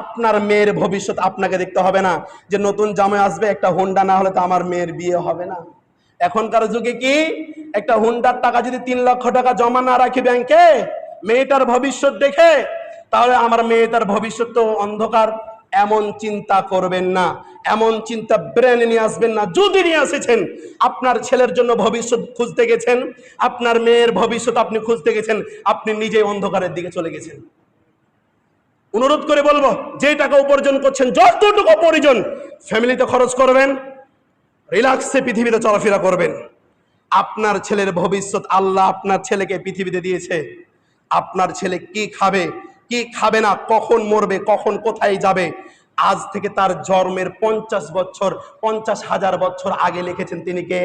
আপনার মেয়ের ভবিষ্যৎ আপনাকে দেখতে হবে না। যে নতুন জামাই আসবে, একটা হোন্ডা না হলে তো আমার মেয়ের বিয়ে হবে না। এখনকার যুগে কি? একটা হুন্ডার টাকা যদি তিন লক্ষ টাকা জমা না রাখি ব্যাংকে মেয়েটার ভবিষ্যৎ দেখে, তাহলে আমার মেয়েটার ভবিষ্যৎ তো অন্ধকার। এমন চিন্তা করবেন না। এমন চিন্তা ব্রেনে নিয়ে আসবেন না। যদি নিয়ে এসেছেন আপনার ছেলের জন্য ভবিষ্যৎ খুঁজতে গেছেন, আপনার মেয়ের ভবিষ্যৎ আপনি খুঁজতে গেছেন, আপনি নিজেই অন্ধকারের দিকে চলে গেছেন। অনুরোধ করে বলব যে টাকা উপার্জন করছেন, যতটুকু প্রয়োজন ফ্যামিলিতে খরচ করবেন, রিল্যাক্সে পৃথিবীতে চলাফেরা করবেন। আপনার ছেলের ভবিষ্যৎ আল্লাহ আপনার ছেলেকে পৃথিবীতে দিয়েছে। আপনার ছেলে কি খাবে কি খাবে না, কখন মরবে, কখন কোথায় যাবে, আজ থেকে তার জন্মের পঞ্চাশ বছর, পঞ্চাশ হাজার বছর আগে লিখেছেন তিনি কে?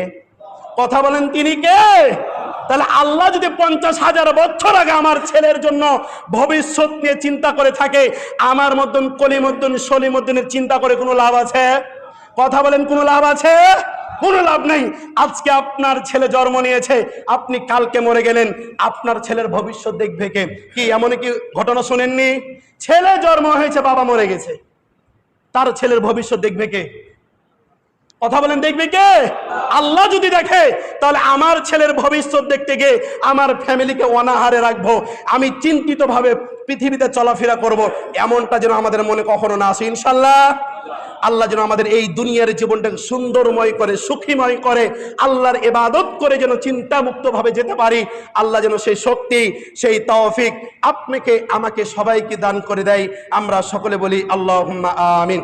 কথা বলেন তিনি কে? তাহলে আল্লাহ যদি পঞ্চাশ হাজার বছর আগে আমার ছেলের জন্য ভবিষ্যৎ নিয়ে চিন্তা করে থাকে, আমার মতন কলিমদ্দিন সলিমদ্দিনের চিন্তা করে কোনো লাভ আছে? কথা বলেন কোনো লাভ আছে? কোনো লাভ নেই। আজকে আপনার ছেলে জন্ম নিয়েছে, আপনি কালকে মরে গেলেন, আপনার ছেলের ভবিষ্যৎ দেখবে কে? কি এমন কি ঘটনা শোনেননি? ছেলে জন্ম হয়েছে, বাবা মরে গেছে। তার ছেলের ভবিষ্যৎ দেখবে কে? কথা বলেন, দেখবে কে? আল্লাহ যদি দেখে, তাহলে আমার ছেলের ভবিষ্যৎ দেখতে গিয়ে আমার ফ্যামিলিকে অনাহারে রাখব। আমি চিন্তিত ভাবে পৃথিবীতে চলাফেরা করব। এমনটা যেন আমাদের মনে কখনো না আসে, ইনশাল্লাহ। আল্লাহ যেন আমাদের এই দুনিয়ার জীবনটাকে সুন্দরময় করে, সুখীময় করে, আল্লাহর এবাদত করে যেন চিন্তামুক্ত ভাবে যেতে পারি। আল্লাহ যেন সেই শক্তি, সেই তৌফিক আপনাকে, আমাকে সবাইকে দান করে দেয়। আমরা সকলে বলি আল্লাহ আমিন।